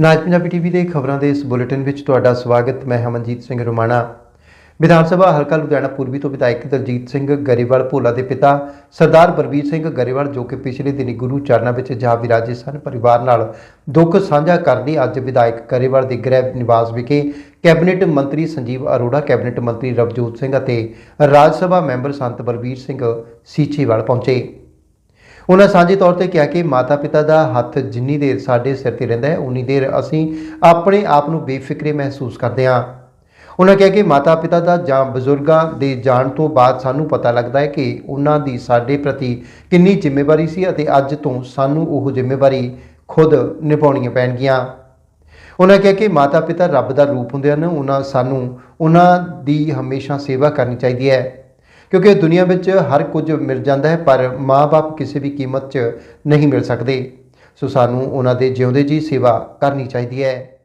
ਨਾਜ Punjabi TV ਦੇ ਖਬਰਾਂ ਦੇ ਇਸ ਬੁਲੇਟਿਨ ਵਿੱਚ ਤੁਹਾਡਾ ਸਵਾਗਤ, ਮੈਂ ਹਮਨਜੀਤ ਸਿੰਘ ਰੁਮਾਣਾ। ਵਿਧਾਨ ਸਭਾ ਹਲਕਾ ਲੁਧਿਆਣਾ ਪੂਰਬੀ ਤੋਂ ਵਿਧਾਇਕ ਦਲਜੀਤ ਸਿੰਘ ਗਰੇਵਾਲ, ਭੋਲਾ ਦੇ ਪਿਤਾ ਸਰਦਾਰ ਬਲਬੀਰ ਸਿੰਘ ਗਰੇਵਾਲ, ਜੋ ਕਿ ਪਿਛਲੇ ਦਿਨੀ ਗੁਰੂ ਚਰਨਾਂ ਵਿੱਚ ਜਾ ਵਿਰਾਜੇ ਸਨ, ਪਰਿਵਾਰ ਨਾਲ ਦੁੱਖ ਸਾਂਝਾ ਕਰਨ ਲਈ ਅੱਜ ਵਿਧਾਇਕ ਗਰੇਵਾਲ ਦੇ ਗ੍ਰਹਿ ਨਿਵਾਸ ਵਿਖੇ ਕੈਬਨਿਟ ਮੰਤਰੀ ਸੰਜੀਵ ਅਰੋੜਾ, ਕੈਬਨਿਟ ਮੰਤਰੀ ਰਵਜੋਤ ਸਿੰਘ ਅਤੇ ਰਾਜ ਸਭਾ ਮੈਂਬਰ ਸੰਤ ਬਲਬੀਰ ਸਿੰਘ ਸੀਚੇਵਾਲ ਪਹੁੰਚੇ। ਉਹਨਾਂ ਸਾਂਝੇ ਤੌਰ ਤੇ ਕਿਹਾ ਕਿ ਮਾਤਾ-ਪਿਤਾ ਦਾ ਹੱਥ ਜਿੰਨੀ ਦੇਰ ਸਾਡੇ ਸਿਰ ਤੇ ਰਹਿੰਦਾ ਹੈ, ਉਨੀ ਦੇਰ ਅਸੀਂ ਆਪਣੇ ਆਪ ਨੂੰ ਬੇਫਿਕਰੇ ਮਹਿਸੂਸ ਕਰਦੇ ਹਾਂ। ਉਹਨਾਂ ਕਿਹਾ ਕਿ ਮਾਤਾ-ਪਿਤਾ ਦਾ ਜਾਂ ਬਜ਼ੁਰਗਾਂ ਦੇ ਜਾਣ ਤੋਂ ਬਾਅਦ ਸਾਨੂੰ ਪਤਾ ਲੱਗਦਾ ਹੈ ਕਿ ਉਹਨਾਂ ਦੀ ਸਾਡੇ ਪ੍ਰਤੀ ਕਿੰਨੀ ਜ਼ਿੰਮੇਵਾਰੀ ਸੀ ਅਤੇ ਅੱਜ ਤੋਂ ਸਾਨੂੰ ਉਹ ਜ਼ਿੰਮੇਵਾਰੀ ਖੁਦ ਨਿਭਾਉਣੀਆਂ ਪੈਣਗੀਆਂ। ਉਹਨਾਂ ਕਿਹਾ ਕਿ ਮਾਤਾ-ਪਿਤਾ ਰੱਬ ਦਾ ਰੂਪ ਹੁੰਦੇ ਹਨ, ਉਹਨਾਂ ਸਾਨੂੰ ਉਹਨਾਂ ਦੀ ਹਮੇਸ਼ਾ ਸੇਵਾ ਕਰਨੀ ਚਾਹੀਦੀ ਹੈ। ਕਿਉਂਕਿ ਦੁਨੀਆ ਵਿੱਚ ਹਰ ਕੁਝ ਮਿਲ ਜਾਂਦਾ ਹੈ, ਪਰ ਮਾਪੇ ਕਿਸੇ ਵੀ ਕੀਮਤ 'ਚ ਨਹੀਂ ਮਿਲ ਸਕਦੇ। ਸੋ ਸਾਨੂੰ ਉਹਨਾਂ ਦੇ ਜਿਉਂਦੇ ਜੀ ਸੇਵਾ ਕਰਨੀ ਚਾਹੀਦੀ ਹੈ।